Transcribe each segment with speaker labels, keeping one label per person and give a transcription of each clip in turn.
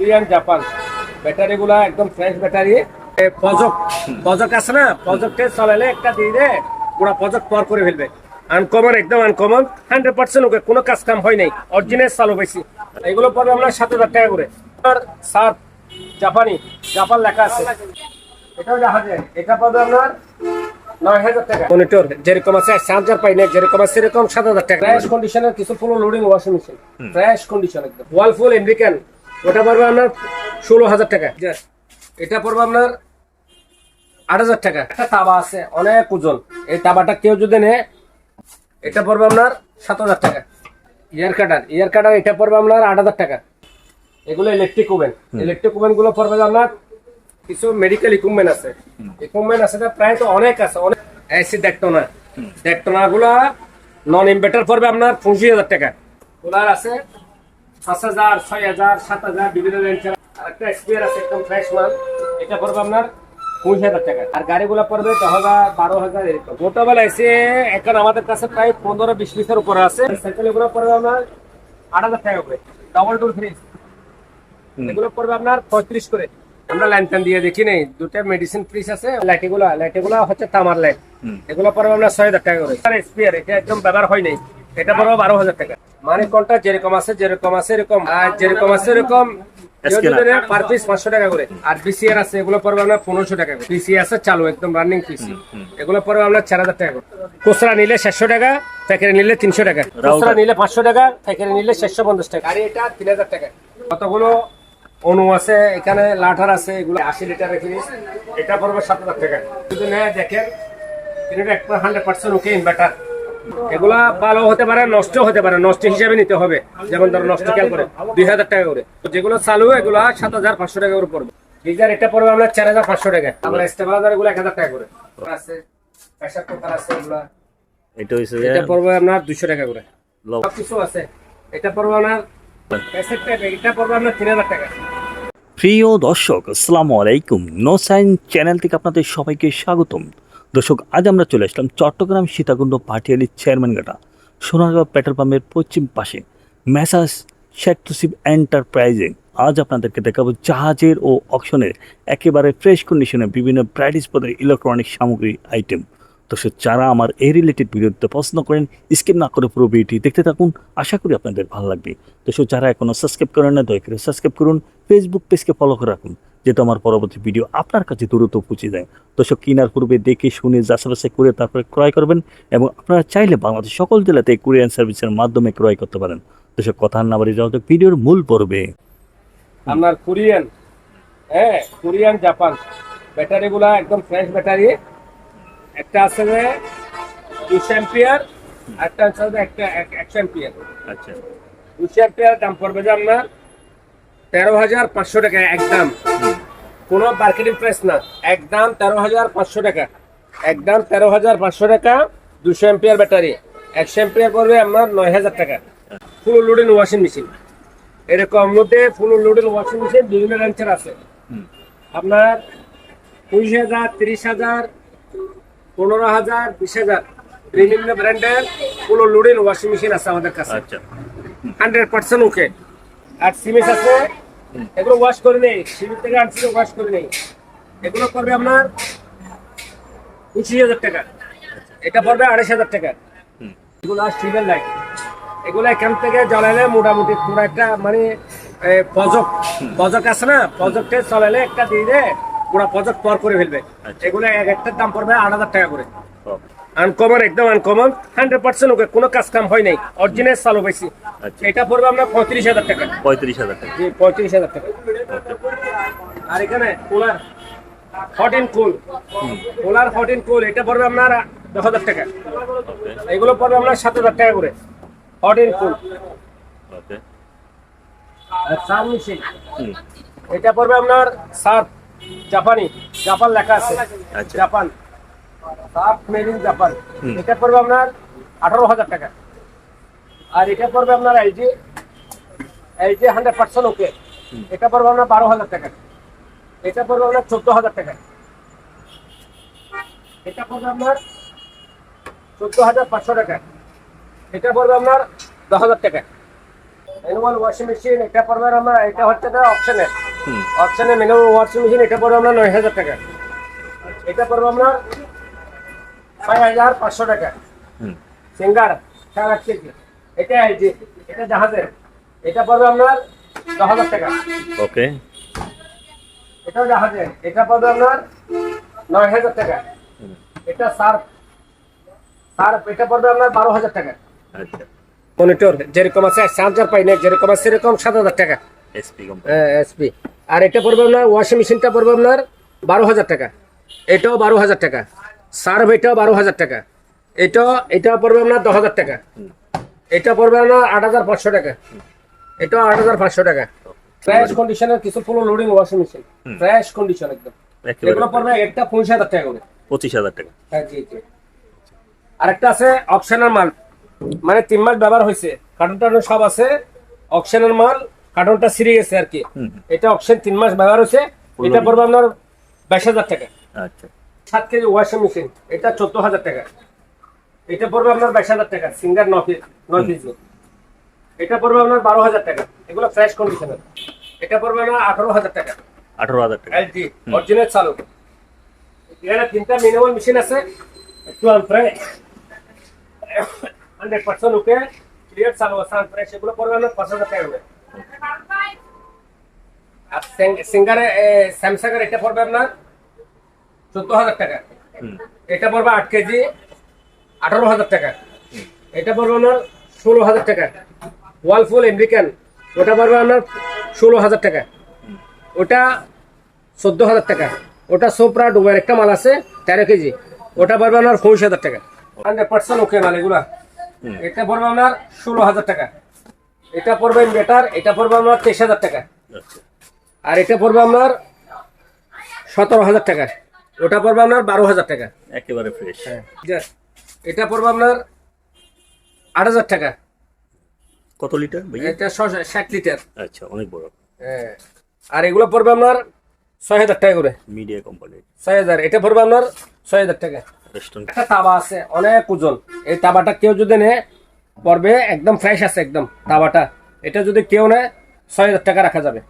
Speaker 1: Korean Japan. ব্যাটারিগুলা একদম fresh battery. পজক পজক আছে না? পজককে চলালে একটা দিয়ে দে পুরা পজক পর করে ফেলবে। আনকমন একদম আনকমন হান্ড্রেড পার্সেন্ট ওকে কোনো কাজ কাম হয় নাই। অরিজিনাল চালু পাইছি। এগুলো পড়বে আপনার সাত হাজার টাকা করে। আর সাত জাপানি জাপান লেখা আছে। এটাও জাহাজে এটা পাবে আপনার মনিটর যেরকম আছে চার্জার পাই না যেরকম আছে সেরকম সাত হাজার টাকা। ফ্রেশ কন্ডিশনের কিছু full loading washing machine fresh condition একদম। ওয়ালফুল আমেরিকান ওটা পড়বে আপনার ষোলো হাজার টাকা। এটা পড়বে আপনার আট হাজার টাকা। একটা তাবা আছে অনেক ওজন। এই তাবাটা কেউ যদি নেয় এটা পড়বে আপনার সাত হাজার টাকা। ইয়ার কাটার ইয়ার কাটার এটা পড়বে আপনার আট হাজার টাকা। এগুলো ইলেকট্রিক ওভেন ইলেকট্রিক ওভেনগুলো পড়বে আপনার কিছু মেডিকেল ইকুইপমেন্ট আছে। ইকুইপমেন্ট আছে প্রায় তো অনেক আছে অনেক এসি দেখতো না দেখতো না গুলা নন ইনভার্টার পড়বে আপনার পঁচিশ হাজার টাকা। কুলার আছে পাঁচ হাজার ছয় হাজার সাত হাজার বিভিন্ন রেঞ্জের আরেকটা স্পিয়ার আছে একদম ফ্রেশ মাল এটা পড়বে আপনার হাজার টাকা। আর গাড়িগুলো পড়বে দশ হাজার বারো হাজার এরকম। মোটাবেল এসে এখন আমাদের কাছে প্রায় পনেরো বিশ পিসের উপরে আছে। সাইকেল এগুলো পড়বে আপনার আট হাজার টাকা করে। ডবল ডোর ফ্রিজ এগুলো পড়বে আপনার পঁয়ত্রিশ করে। আমরা লাইন টান দিয়ে দেখি নেই। দুটা মেডিসিন ফ্রিজ আছে লাইট এগুলো লাইট এগুলো হচ্ছে তামার লাইট এগুলো পড়বে আপনার ছয় হাজার টাকা করে। স্পিয়ার এটা একদম ব্যবহার হয় নাই। এটা পড়বে বারো হাজার টাকা। মানে কোনটা? যেরকম আছে যেরকম আছে এরকম। আর যেরকম আছে এরকম। পার পিস পাঁচশো টাকা করে। আর বিসিআর আছে এগুলো পড়বে আপনার পনেরোশো টাকা করে। পিসি আছে চালু একদম রানিং পিসি এগুলো পড়বে আপনার চার হাজার টাকা করে। খুচরা নিলে সাতশো টাকা প্যাকেটে নিলে তিনশো টাকা। খুচরা নিলে পাঁচশো টাকা প্যাকেটে নিলে চারশো পঞ্চাশ টাকা। আর এটা তিন হাজার টাকা। কতগুলো অনু আছে? এখানে লাঠার আছে এগুলো আশি লিটার এটা পড়বে সাত হাজার টাকা। যদি নেয় দেখেন। এটা হান্ড্রেড পার্সেন্ট ওকে ইনভার্টার এগুলা ভালো হতে পারে নষ্ট হতে পারে নষ্ট হিসাবে নিতে হবে। যেমন ধরো নষ্ট খেয়াল করে দুই হাজার টাকা করে। যেগুলো চালু এগুলো সাত হাজার পাঁচশো টাকা করে পড়বে। গিজার এটা পড়বে আমরা চার হাজার পাঁচশো টাকা। আমরা স্টেবিলাইজার এগুলো এক হাজার টাকা করে। আছে প্রেসার কুকার আছে এগুলা।
Speaker 2: এটা হচ্ছে
Speaker 1: এটা পড়বে আপনার দুশো টাকা করে। সব কিছু আছে। এটা পড়বে আপনার প্যাসেট টাইপ এটা পড়বে আপনার তিন হাজার টাকা।
Speaker 2: প্রিয় দর্শক আসসালামু আলাইকুম। নো সাইন চ্যানেল থেকে আপনাদের সবাইকে স্বাগতম। দর্শক, আজ আমরা চলে আসলাম চট্টগ্রাম সীতাকুণ্ড পাটিয়ালি চেয়ারম্যান চেয়ারম্যানঘাটা সোনারগাঁও পেট্রোল পাম্পের পশ্চিম পাশে ম্যাসাজ শেখ তুসিব এন্টারপ্রাইজে আজ আপনাদেরকে দেখাবো জাহাজের ও অকশনের একেবারে ফ্রেশ কন্ডিশনে বিভিন্ন ব্রাইটিস পদের ইলেকট্রনিক সামগ্রী আইটেম দর্শক, যারা আমার এই রিলেটেড ভিডিওতে পছন্দ করেন স্কিপ না করে পুরো ভিডিওটি দেখতে থাকুন। আশা করি আপনাদের ভালো লাগবে। দর্শক, যারা এখনও সাবস্ক্রাইব করেন না, দয়া করে সাবস্ক্রাইব করুন। ফেসবুক পেজকে ফলো করে রাখুন। যেহেতু আমার পরবর্তী ভিডিও আপনার কাছে দ্রুত পৌঁছে যায়। দর্শক কেনার পূর্বে দেখে শুনে যাচাই করে তারপরে ক্রয় করবেন এবং আপনারা চাইলে বাংলাদেশ সকল জেলাতে কুরিয়ান সার্ভিসের মাধ্যমে ক্রয় করতে পারেন। দর্শক কথা না বাড়ি যাওয়া ভিডিওর মূল পর্বে।
Speaker 1: আপনার কোরিয়ান হ্যাঁ কোরিয়ান জাপান। ব্যাটারি গুলা একদম ফ্রেশ ব্যাটারি। একটা আছে যে দুশো অ্যাম্পিয়ার একটা আছে একটা এক- একশো অ্যাম্পিয়ার।
Speaker 2: আচ্ছা।
Speaker 1: দুশো অ্যাম্পিয়ার দাম পড়বে যে আপনার তেরো হাজার পাঁচশো টাকা একদম। কোনো মার্কেটিং প্রাইস না। একদম তেরো হাজার পাঁচশো টাকা। একদম তেরো হাজার পাঁচশো টাকা দুশো অ্যাম্পিয়ার ব্যাটারি একশো অ্যাম্পিয়ার পড়বে আপনার নয় হাজার টাকা। ফুল লোডিং ওয়াশিং মেশিন এরকম মধ্যে ফুল লোডিং ওয়াশিং মেশিন বিভিন্ন রেঞ্জের আছে। আপনার পঁচিশ হাজার তিরিশ হাজার পনেরো হাজার বিশ হাজার। বিভিন্ন ব্র্যান্ডের ফুল লোডিং ওয়াশিং মেশিন আছে আমাদের কাছে।
Speaker 2: আচ্ছা।
Speaker 1: হান্ড্রেড পার্সেন্ট ওকে আর সিমেন্স আছে এগুলো ওয়াশ করে নেই সিমেন্ট থেকে আনছি ওয়াশ করে নেই। এগুলো পড়বে আপনার পঁচিশ হাজার টাকা। এটা পড়বে আড়াইশ হাজার টাকা। এগুলো আর সিমেন্ট লাইট এগুলো এখান থেকে জ্বালালে মোটামুটি পুরো একটা মানে পজক পজক আছে না? পজকটা চালালে একটা দিয়ে দে পুরো পজক পর করে ফেলবে।
Speaker 2: আচ্ছা।
Speaker 1: এগুলো এক একটার দাম পড়বে আট হাজার টাকা করে। আনকমন একদম আনকমন হান্ড্রেড পার্সেন্ট ওকে কোনো কাজ কাম হয় নাই। অরিজিনাল চালু পাইছি
Speaker 2: আচ্ছা।
Speaker 1: এটা পড়বে আপনার পঁয়ত্রিশ হাজার টাকা।
Speaker 2: পঁয়ত্রিশ হাজার টাকা।
Speaker 1: জি পঁয়ত্রিশ হাজার টাকা। আর এখানে cooler fourteen cool cooler fourteen cool এটা পড়বে আপনার দশ হাজার টাকা। এগুলো পড়বে আপনার সাত হাজার টাকা করে। কুল
Speaker 2: ওকে।
Speaker 1: সার মেশিন এটা পড়বে আপনার সার্ফ জাপানি। জাপান লেখা আছে।
Speaker 2: আচ্ছা।
Speaker 1: জাপান। জাপান এটা পড়বে আপনার আঠারো হাজার টাকা। আর এটা পড়বে আপনার LG LG hundred percent okay এটা পড়বে আপনার বারো হাজার টাকা। এটা পড়বে আপনার চোদ্দ হাজার টাকা। এটা পড়বে আপনার চোদ্দ হাজার পাঁচশো টাকা। এটা পড়বে আপনার দশ হাজার টাকা। ম্যানুয়াল ওয়াশিং মেশিন এটা পড়বে এটা হচ্ছে না অপশনে
Speaker 2: হুম।
Speaker 1: অপশনে ম্যানুয়াল ওয়াশিং মেশিন এটা পড়বে আমরা নয় হাজার টাকা। এটা পড়বে আমরা ছয় হাজার পাঁচশো টাকা। সিঙ্গার চার আট কেজি এটা এটা জাহাজের। এটা পড়বে আপনার দশ হাজার টাকা।
Speaker 2: ওকে।
Speaker 1: এটাও জাহাজের। এটা পড়বে আপনার নয় হাজার টাকা। এটা সার্ফ। সার্ফ এটা পড়বে আপনার বারো হাজার টাকা।
Speaker 2: আচ্ছা।
Speaker 1: মনিটর যেরকম আছে চার্জার পাই না যেরকম আছে সেরকম সাত হাজার টাকা।
Speaker 2: এসপি
Speaker 1: আর এটা পড়বে আপনার ওয়াশিং মেশিনটা পড়বে আপনার বারো হাজার টাকা। এটাও বারো হাজার টাকা। সার্ভ বারো হাজার টাকা। এটাও এটাও পড়বে আপনার দশ হাজার টাকা। এটা পড়বে আপনার আট হাজার পাঁচশো টাকা। এটাও আট হাজার পাঁচশো টাকা। ফ্রেশ কন্ডিশনের কিছু full loading washing machine. Fresh condition একদম। এগুলো পড়বে একটা পঁচিশ হাজার টাকা করে।
Speaker 2: পঁচিশ হাজার টাকা।
Speaker 1: হ্যাঁ জি জি। আরেকটা আছে অপশনাল মাল। মানে তিন মাস ব্যবহার হয়েছে। কার্টন টার্টন সব আছে। অপশনাল মাল কার্টনটা সিরে গেছে আর কি। এটা অপশন তিন মাস ব্যবহার হয়েছে। এটা পড়বে আপনার বাইশ হাজার টাকা।
Speaker 2: আচ্ছা।
Speaker 1: সাত কেজি ওয়াশিং মেশিন এটা চোদ্দ হাজার টাকা। এটা পড়বে আপনার বাইশ হাজার টাকা সিঙ্গার ন নয় কেজি। এটা পড়বে আপনার বারো হাজার টাকা এগুলো ফ্রেশ কন্ডিশনের এটা পড়বে আপনার আঠারো হাজার টাকা।
Speaker 2: আঠারো হাজার টাকা।
Speaker 1: এলজি অরিজিনাল চালু। এখানে তিনটা মিনিমাম মেশিন আছে একটু প্রায় হান্ড্রেড পার্সেন্ট ওকে ক্লিয়ার চালু আছে প্রায় সেগুলো পড়বে আপনার পাঁচ হাজার টাকা আর সিঙ্গারে স্যামসাং এর এটা পড়বে আপনার চোদ্দ হাজার টাকা। এটা পড়বে আট কেজি আঠারো হাজার টাকা। এটা পড়বে আপনার ষোলো হাজার টাকা। ওয়ালফুল আমেরিকান ওটা পড়বে আপনার ষোলো হাজার টাকা। ওটা চোদ্দ হাজার টাকা। ওটা সোপরা ডুবের একটা মাল আছে তেরো কেজি। ওটা পড়বে আপনার পঁচিশ হাজার টাকা। হান্ড্রেড পার্সেন্ট ওকে মাল এগুলা। এটা পড়বে আপনার ষোলো হাজার টাকা। এটা পড়বে বেটার এটা পড়বে আপনার তেইশ হাজার টাকা।
Speaker 2: আচ্ছা।
Speaker 1: আর এটা পড়বে আপনার সতেরো হাজার টাকা। ওটা পড়বে আপনার বারো হাজার টাকা।
Speaker 2: একেবারে ফ্রেশ
Speaker 1: যা- এটা পড়বে আপনার আট হাজার টাকা।
Speaker 2: কত লিটার
Speaker 1: এটা ষাট লিটার
Speaker 2: আচ্ছা অনেক বড়।
Speaker 1: হ্যাঁ। আর এগুলো পড়বে আপনার ছয় হাজার টাকা করে।
Speaker 2: মিডিয়া কোম্পানি
Speaker 1: ছয় হাজার এটা পড়বে আপনার ছয় হাজার টাকা। একটা তাবা আছে অনেক ওজন এই তাবাটা কেউ যদি নেয় পড়বে একদম ফ্রেশ আছে একদম তাবাটা। এটা যদি কেউ নেয় ছয় হাজার টাকা রাখা যাবে।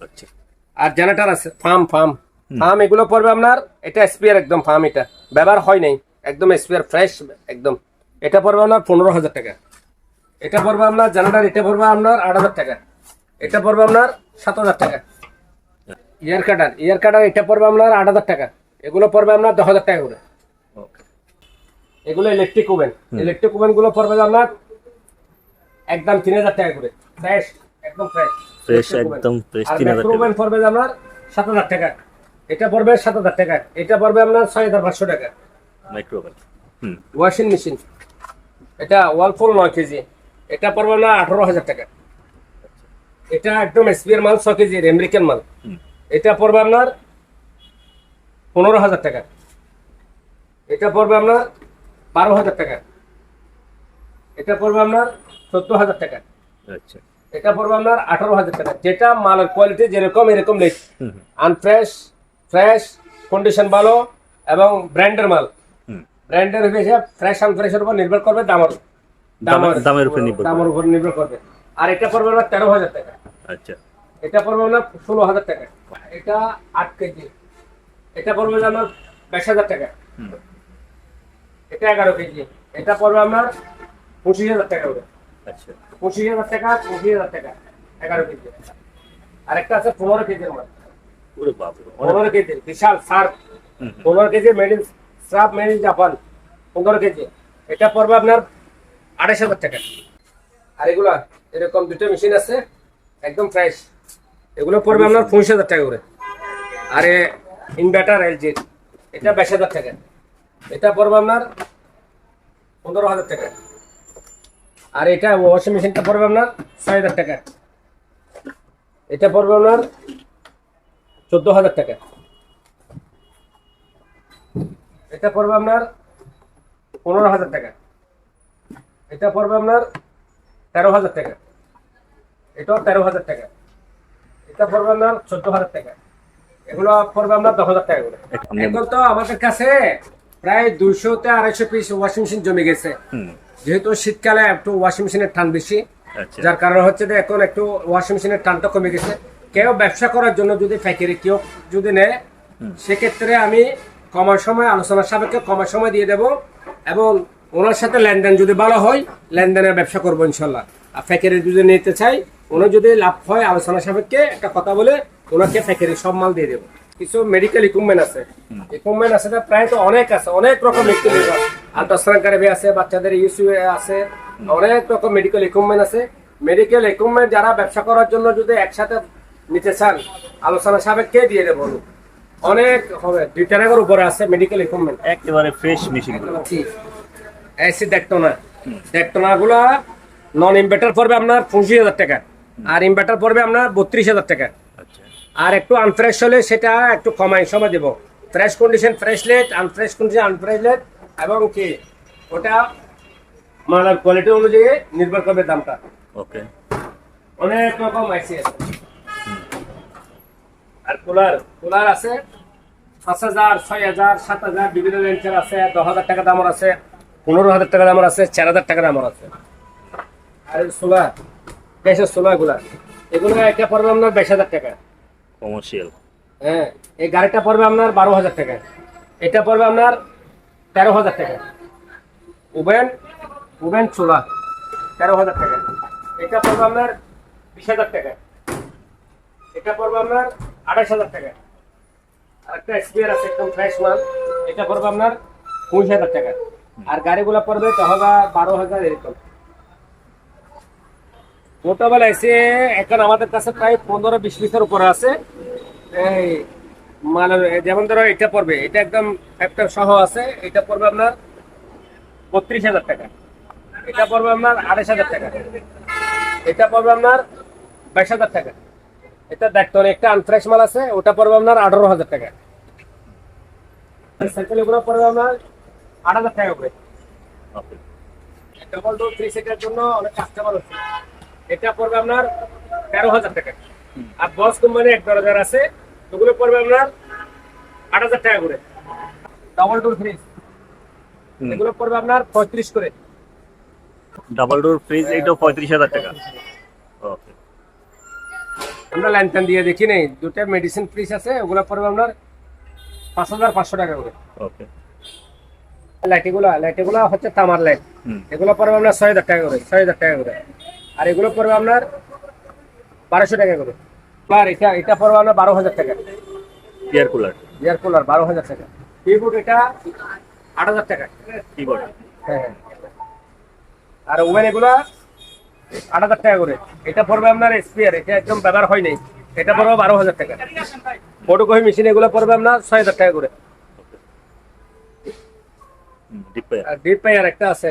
Speaker 2: আচ্ছা।
Speaker 1: আর জেনারেটার আছে ফার্ম ফার্ম। ফার্ম এগুলো পড়বে আপনার এটা স্পিয়ার একদম ফার্ম এটা। ব্যবহার হয় নাই একদম স্পিয়ার ফ্রেশ একদম। এটা পড়বে আপনার পনেরো হাজার টাকা। এটা পড়বে আপনার জেনারেটার এটা পড়বে আপনার আট হাজার টাকা। এটা পড়বে আপনার সাত হাজার টাকা। ইয়ার কাটার ইয়ার কাটার এটা পড়বে আপনার আট হাজার টাকা। এগুলো পড়বে আপনার দশ হাজার টাকা করে। এগুলো ইলেকট্রিক ওভেন ইলেকট্রিক ওভেনগুলো পড়বে আপনার একদম তিন হাজার টাকা করে। ফ্রেশ একদম ফ্রেশ
Speaker 2: ফ্রেশ একদম fresh, 3000 টাকা।
Speaker 1: ওভেন পড়বে আপনার সাত হাজার টাকা। এটা পড়বে সাত হাজার টাকা। এটা পড়বে আপনার ছয় হাজার পাঁচশো টাকা।
Speaker 2: Micro oven
Speaker 1: washing machine. এটা ওয়ালফুল নয় কেজি। এটা পড়বে আপনার আঠারো হাজার টাকা। এটা একদম এসপিআর মাল ছ কেজি আমেরিকান মাল। এটা পড়বে আপনার পনেরো হাজার টাকা। এটা পড়বে আপনার বারো হাজার টাকা। এটা পড়বে আপনার চোদ্দ হাজার টাকা।
Speaker 2: আচ্ছা।
Speaker 1: এটা পড়বে আপনার আঠারো হাজার টাকা। যেটা মালের কোয়ালিটি যেরকম এরকম লেট আনফ্রেশ ফ্রেশ কন্ডিশন ভালো এবং ব্র্যান্ডের মাল। ব্র্যান্ডের হিসেবে ফ্রেশ আনফ্রেশের উপর নির্ভর করবে দামের
Speaker 2: দামের- দামের উপর নির্ভর করবে।
Speaker 1: দামের উপর নির্ভর করবে। আর এটা পড়বে আপনার তেরো হাজার টাকা।
Speaker 2: আচ্ছা।
Speaker 1: এটা পড়বে আপনার ষোলো হাজার টাকা। এটা আট কেজি। এটা পড়বে আপনার বাইশ হাজার টাকা।
Speaker 2: হুম।
Speaker 1: এটা এগারো কেজি। এটা পড়বে আপনার পঁচিশ হাজার টাকা করে।
Speaker 2: আচ্ছা।
Speaker 1: পঁচিশ হাজার টাকা পঁচিশ হাজার টাকা। এগারো কেজি। আর একটা আছে পনেরো কেজির মাল।
Speaker 2: ওরে বাপ
Speaker 1: পনেরো কেজি বিশাল সার।
Speaker 2: হুম, হুম,
Speaker 1: পনেরো কেজি মেড ইন সাপ মেড ইন জাপান পনেরো কেজি। এটা পড়বে আপনার আড়াইশ হাজার টাকা। আর এগুলা এরকম দুটো মেশিন আছে একদম ফ্রেশ এগুলো পড়বে আপনার পঁচিশ হাজার টাকা করে। আর ইনভার্টার এলজি এটা বাইশ হাজার টাকা। এটা পড়বে আপনার পনেরো হাজার টাকা। আর এটা ওয়াশিং মেশিনটা পড়বে আপনার ছয় হাজার টাকা। এটা পড়বে আপনার চোদ্দ হাজার টাকা। এটা পড়বে আপনার পনেরো হাজার টাকা। এটা পড়বে আপনার তেরো হাজার টাকা। এটাও তেরো হাজার টাকা। এটা পড়বে আপনার চোদ্দ হাজার টাকা। এগুলো পড়বে আপনার দশ হাজার টাকা করে। এখন তো আমাদের কাছে প্রায় দুইশোতে আড়াইশো পিস ওয়াশিং মেশিন জমে গেছে। যেহেতু শীতকালে একটু ওয়াশিং মেশিনের টান বেশি
Speaker 2: আচ্ছা।
Speaker 1: যার কারণে হচ্ছে যে এখন একটু ওয়াশিং মেশিনের টানটা কমে গেছে। কেউ ব্যবসা করার জন্য যদি ফ্যাক্টরি কেউ যদি নেয় সেক্ষেত্রে আমি কমার সময় আলোচনার সাপেক্ষে কমার সময় দিয়ে দেব এবং ওনার সাথে লেনদেন যদি ভালো হয় লেনদেনের ব্যবসা করব ইনশাল্লাহ। আর ফ্যাক্টরি যদি নিতে চাই ওনার যদি লাভ হয় আলোচনা সাপেক্ষে একটা কথা বলে ওনাকে ফ্যাক্টরি সব মাল দিয়ে দেবো। কিছু মেডিকেল ইকুইপমেন্ট আছে। ইকুইপমেন্ট আছে প্রায় তো অনেক আছে অনেক রকম ইকুইপমেন্ট আল্ট্রাসাউন্ড আছে। বাচ্চাদের ইউসিউ আছে অনেক রকম মেডিকেল ইকুইপমেন্ট আছে। মেডিকেল ইকুইপমেন্ট যারা ব্যবসা করার জন্য যদি একসাথে নিতে চান। আলোচনা সাপেক্ষে দিয়ে দেবো অনেক হবে। দুই টাকার উপরে আছে মেডিকেল ইকুইপমেন্ট
Speaker 2: একেবারে ফ্রেশ মেশিন
Speaker 1: এসি দেখতো না। দেখতো না গুলা নন ইনভার্টার পড়বে আপনার পঁচিশ হাজার টাকা। আর ইনভার্টার পড়বে আপনার বত্রিশ হাজার টাকা।
Speaker 2: আচ্ছা।
Speaker 1: আর একটু আনফ্রেশ হলে সেটা একটু কমাই সময় দেবো। Fresh condition fresh lot unfresh condition unfresh lot এবং কি? ওটা মালার কোয়ালিটি অনুযায়ী নির্ভর করবে দামটা।
Speaker 2: ওকে
Speaker 1: অনেক রকম আইসি আছে। আর কুলার কুলার আছে পাঁচ হাজার ছয় হাজার সাত হাজার বিভিন্ন রেঞ্জের আছে দশ হাজার টাকা দামের আছে পনেরো হাজার টাকা দামের আছে চার হাজার টাকা দামের আছে। আর সোলার গ্যাসের সোলারগুলা এগুলো একটা পড়বে আপনার বাইশ হাজার টাকা।
Speaker 2: কমার্শিয়াল
Speaker 1: হ্যাঁ এই গাড়িটা পড়বে আপনার বারো হাজার টাকা। এটা পড়বে আপনার তেরো হাজার টাকা। উবেন উবেন চোলা তেরো হাজার টাকা। এটা পড়বে আপনার বিশ হাজার টাকা। এটা পড়বে আপনার হাজার টাকা। এটা পড়বে আপনার হাজার টাকা। আর পড়বে বারো হাজার বিশ উপরে আছে। এই মানে যেমন ধরো এটা পড়বে, এটা একদম একটা সহ আছে, এটা পড়বে আপনার বত্রিশ হাজার টাকা। এটা পড়বে আপনার আড়াইশ হাজার টাকা। এটা পড়বে আপনার বাইশ হাজার টাকা। এটা দেখতে হবে একটা আনফ্রেশ মাল আছে ওটা পড়বে আপনার আঠারো হাজার টাকা। সাইকেল এগুলো পড়বে আপনার আট হাজার টাকা করে ডবল ডোর থ্রি সিটের জন্য অনেক কাস্টমার হচ্ছে এটা পড়বে আপনার তেরো হাজার টাকা। আর বস কোম্পানি এক দরজার আছে ওগুলো পড়বে আপনার আট হাজার টাকা করে। Double door fridge. এগুলো পড়বে আপনার পঁয়ত্রিশ করে।
Speaker 2: ডাবল ডোর ফ্রিজ এইটাও পঁয়ত্রিশ হাজার টাকা। ওকে
Speaker 1: আমরা লাইন ল্যান্টান দিয়ে দেখি নেই। দুটা মেডিসিন ফ্রিজ আছে ওগুলো পড়বে আপনার পাঁচ হাজার পাঁচশো টাকা করে।
Speaker 2: ওকে
Speaker 1: লাইটগুলো লাইটগুলো হচ্ছে তামার লাইট এগুলো পড়বে আপনার ছয় হাজার টাকা করে ছয় হাজার টাকা করে। আর এগুলো পড়বে আপনার বারোশো টাকা করে। আর এটা এটা পড়বে আপনার বারো হাজার টাকা।
Speaker 2: এয়ার কুলার
Speaker 1: এয়ার কুলার বারো হাজার টাকা। কিবোর্ড এটা আট হাজার টাকা।
Speaker 2: কিবোর্ড
Speaker 1: হ্যাঁ হ্যাঁ। আর ওভেন এগুলা আট হাজার টাকা করে। এটা পড়বে আপনার স্পিয়ার এটা একদম ব্যবহার হয় নাই। এটা পড়বে বারো হাজার টাকা। ফটোকপি মেশিন এগুলো পড়বে আপনার ছয় হাজার টাকা করে।
Speaker 2: ডিপ পেয়ার
Speaker 1: একটা আছে।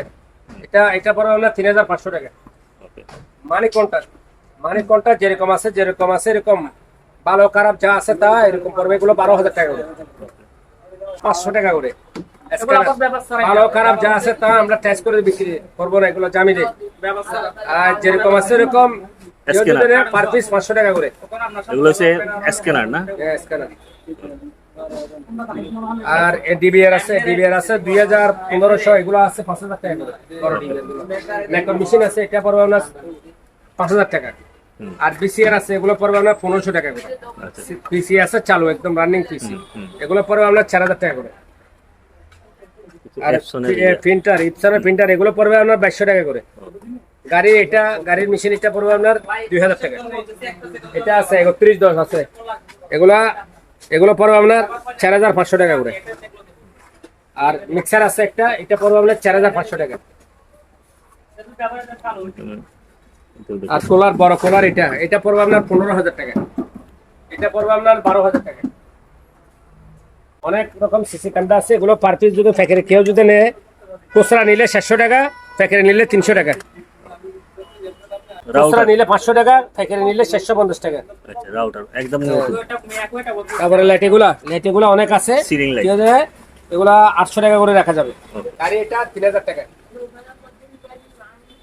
Speaker 1: এটা এটা পড়বে আপনার তিন হাজার পাঁচশো টাকা। মানি কন্টাক্ট মানি কন্টাক্ট যেরকম আছে যেরকম আছে এরকম ভালো খারাপ যা আছে তা এরকম পড়বে এগুলো বারো হাজার টাকা করে। পাঁচশো টাকা করে। ভালো খারাপ যা আছে তা আমরা টেস্ট করে বিক্রি করব না এগুলো জামি দেই আর যেরকম আছে এরকম
Speaker 2: Scanner.
Speaker 1: পার পিস পাঁচশো টাকা করে।
Speaker 2: এগুলো হচ্ছে স্ক্যানার না?
Speaker 1: হ্যাঁ, scanner। আর ডিবিআর আছে ডিবিআর আছে দুই হাজার পনেরোশো এগুলো আছে পাঁচ হাজার টাকা করে। বড় DVR মেশিন আছে এটা পড়বে আপনার পাঁচ হাজার টাকা।
Speaker 2: হুম।
Speaker 1: আর বিসিআর আছে এগুলো পড়বে আপনার পনেরোশো টাকা করে।
Speaker 2: আচ্ছা।
Speaker 1: পিসি আছে চালু একদম রানিং পিসি। এগুলো পড়বে আপনার চার হাজার টাকা করে। প্রিন্টার ইপসনের প্রিন্টার এগুলো পড়বে আপনার বাইশশো টাকা করে। গাড়ি এটা গাড়ির মেশিন এটা পড়বে আপনার দুই হাজার টাকা। এটা আছে একত্রিশ দশ আছে। এগুলা এগুলো পড়বে আপনার চার হাজার পাঁচশো টাকা করে। আর মিক্সার আছে একটা এটা পড়বে আপনার চার হাজার পাঁচশো টাকা। আর কোলার বড় কোলার এটা এটা পড়বে আপনার পনেরো হাজার টাকা। এটা পড়বে আপনার বারো হাজার টাকা। অনেক রকম সিসি ক্যামেরা আছে এগুলো পার পিস যদি ফ্যাক্টরি কেউ যদি নেয় খুচরা নিলে সাতশো টাকা ফ্যাক্টরি নিলে তিনশো টাকা। খুচরা নিলে পাঁচশো টাকা নিলে চারশো পঞ্চাশ টাকা।
Speaker 2: আচ্ছা রাউটার একদম
Speaker 1: তারপরে লাইট এগুলা লাইট এগুলা অনেক আছে।
Speaker 2: Light.
Speaker 1: এগুলা আটশো টাকা করে রাখা যাবে। গাড়ি এটা তিন হাজার টাকা।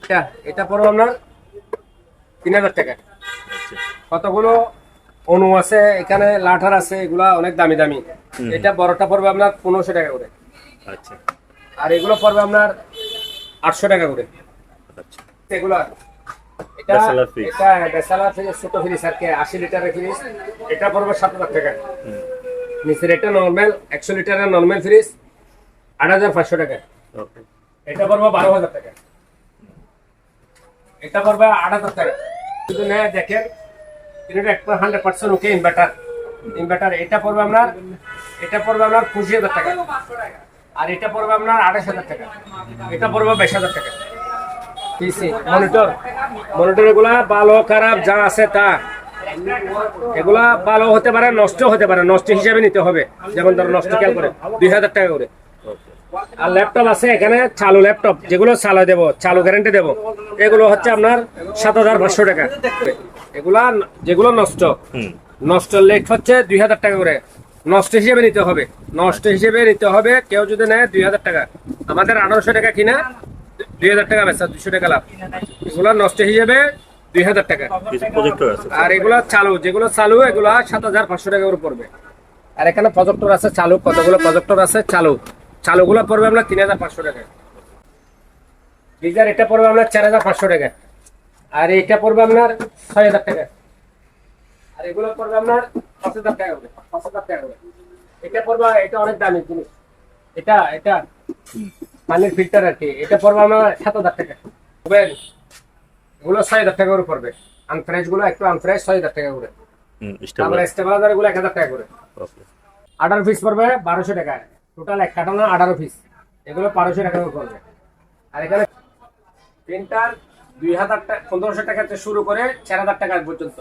Speaker 1: এটা এটা পড়ো আপনার তিন হাজার টাকা।
Speaker 2: আচ্ছা।
Speaker 1: কতগুলো অনু আছে এখানে লাঠার আছে এগুলা অনেক দামি দামি। এটা বড়টা পড়বে আপনার পনেরোশো টাকা করে।
Speaker 2: আচ্ছা।
Speaker 1: আর এগুলো পড়বে আপনার আটশো টাকা করে।
Speaker 2: আচ্ছা।
Speaker 1: এগুলা। এটা এটা বেসালার ফ্রিজ ছোট ফ্রিজ আর কি আশি লিটারের ফ্রিজ এটা পড়বে সাত হাজার টাকা। নিচের এটা নর্মাল একশো লিটারের নর্মাল ফ্রিজ আট হাজার পাঁচশো টাকা। এটা পড়বে বারো হাজার টাকা। এটা পড়বে আট হাজার টাকা। শুধু দেখেন পার্সেন্ট ইনভার্টার ইনভার্টার এটা আপনার, এটা পড়বে আপনার হাজার টাকা। আর এটা পড়বে আপনার হাজার টাকা। এটা বাইশ হাজার মনিটর এগুলা ভালো, খারাপ, যা আছে তা। এগুলা ভালো হতে পারে, নষ্ট হতে পারে। নষ্ট হিসাবে নিতে হবে। যেমন ধরো, নষ্ট খেয়াল করে। দুই হাজার টাকা করে। আর ল্যাপটপ আছে এখানে, চালু ল্যাপটপ যেগুলো চালু দেবো, চালু গ্যারেন্টি দেবো। এগুলো হচ্ছে আপনার সাত হাজার পাঁচশো টাকা। এগুলা যেগুলো নষ্ট। নষ্ট লেট হচ্ছে দুই হাজার টাকা করে। নষ্ট হিসেবে নিতে হবে। নষ্ট হিসেবে নিতে হবে কেউ যদি নেয় দুই হাজার টাকা। আমাদের আঠারোশো টাকা কিনা দুই হাজার টাকা বেচা দুশো টাকা লাভ। এগুলো নষ্ট হিসেবে দুই হাজার টাকা। আর এগুলো চালু যেগুলো চালু এগুলো সাত হাজার পাঁচশো টাকা করে পড়বে। আর এখানে প্রজেক্টর আছে চালু কতগুলো প্রজেক্টর আছে চালু। চালুগুলো পড়বে আপনার তিন হাজার পাঁচশো টাকা গিজার এটা পড়বে আপনার চার হাজার পাঁচশো টাকা আর এটা পড়বে আপনার ছয় হাজার টাকা। আর এগুলো পড়বে আপনার পাঁচ হাজার টাকা করে পাঁচ হাজার টাকা করে। এটা পড়বে এটা অনেক দামি জিনিস। এটা এটা পানির ফিল্টার আর কি। এটা পড়বে আপনার সাত হাজার টাকা। বুঝবেন এগুলো ছয় হাজার টাকা করে পড়বে। আনফ্রেশগুলো একটু আনফ্রেশ ছয় হাজার টাকা করে। আমরা স্টেবিলাইজারগুলো এক হাজার টাকা করে। আঠারো পিস পড়বে বারোশো টাকা। টোটাল এক কাঠানো আঠারো পিস এগুলো বারোশো টাকা করে পড়বে। আর এখানে প্রিন্টার দুই হাজার টাকা পনেরোশো টাকা থেকে শুরু করে চার হাজার টাকা পর্যন্ত।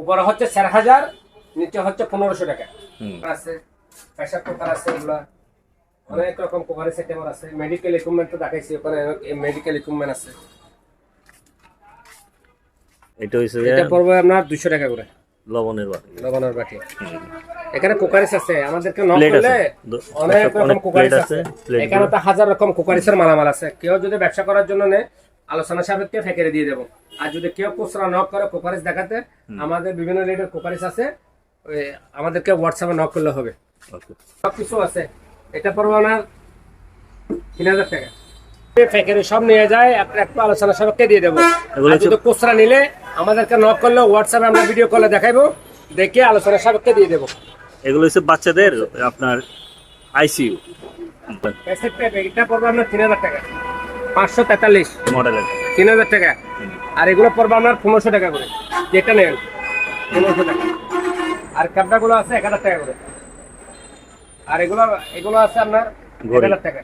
Speaker 1: উপরে হচ্ছে চার হাজার নিচে হচ্ছে পনেরোশো টাকা। আছে প্রেশার কুকার আছে এগুলা। অনেক রকম সেটেমার আছে। মেডিকেল ইকুইপমেন্ট তো দেখাইছি ওখানে মেডিকেল ইকুইপমেন্ট আছে।
Speaker 2: এটা হইছে
Speaker 1: এটা পড়বে আপনার দুশো টাকা করে।
Speaker 2: লবণের বাটি।
Speaker 1: লবণের বাটি। এখানে কুকারিস আছে আমাদেরকে নক করলে অনেক রকম কুকারিস
Speaker 2: আছে,
Speaker 1: এখানে তো হাজার রকম কুকারিসের মালামাল আছে। কেউ যদি ব্যবসা করার জন্য নেয় আলোচনা সাপেক্ষে ফেকেরে দিয়ে দেবো। আর যদি কেউ খুচরা নক করে কুকারিস দেখাতে আমাদের বিভিন্ন রেটের কুকারিস আছে। আমাদেরকে হোয়াটসঅ্যাপে নক করলে হবে। সব কিছু আছে। এটা পড়বে আপনার তিন হাজার টাকা। ফেকেরে সব নিয়ে যায় একটু আলোচনা সাপেক্ষে দিয়ে দেবো। যদি খুচরা নিলে আমাদেরকে নক করলে হোয়াটসঅ্যাপে আমরা ভিডিও কলে দেখাইবো দেখে আলোচনা সাপেক্ষে দিয়ে দেবো।
Speaker 2: এগুলো হচ্ছে বাচ্চাদের আপনার আইসিইউ।
Speaker 1: ক্যাসেট এটা পড়বে আপনার তিন হাজার টাকা। পাঁচশো তেতাল্লিশ।
Speaker 2: মডেলের।
Speaker 1: তিন হাজার টাকা। আর এগুলো পড়বে আপনার পনেরোশো টাকা করে। যেটা নেন পনেরোশো টাকা। আর ক্যাবটাগুলো আছে এক হাজার টাকা করে। আর এগুলো এগুলো আছে আপনার এক হাজার টাকা।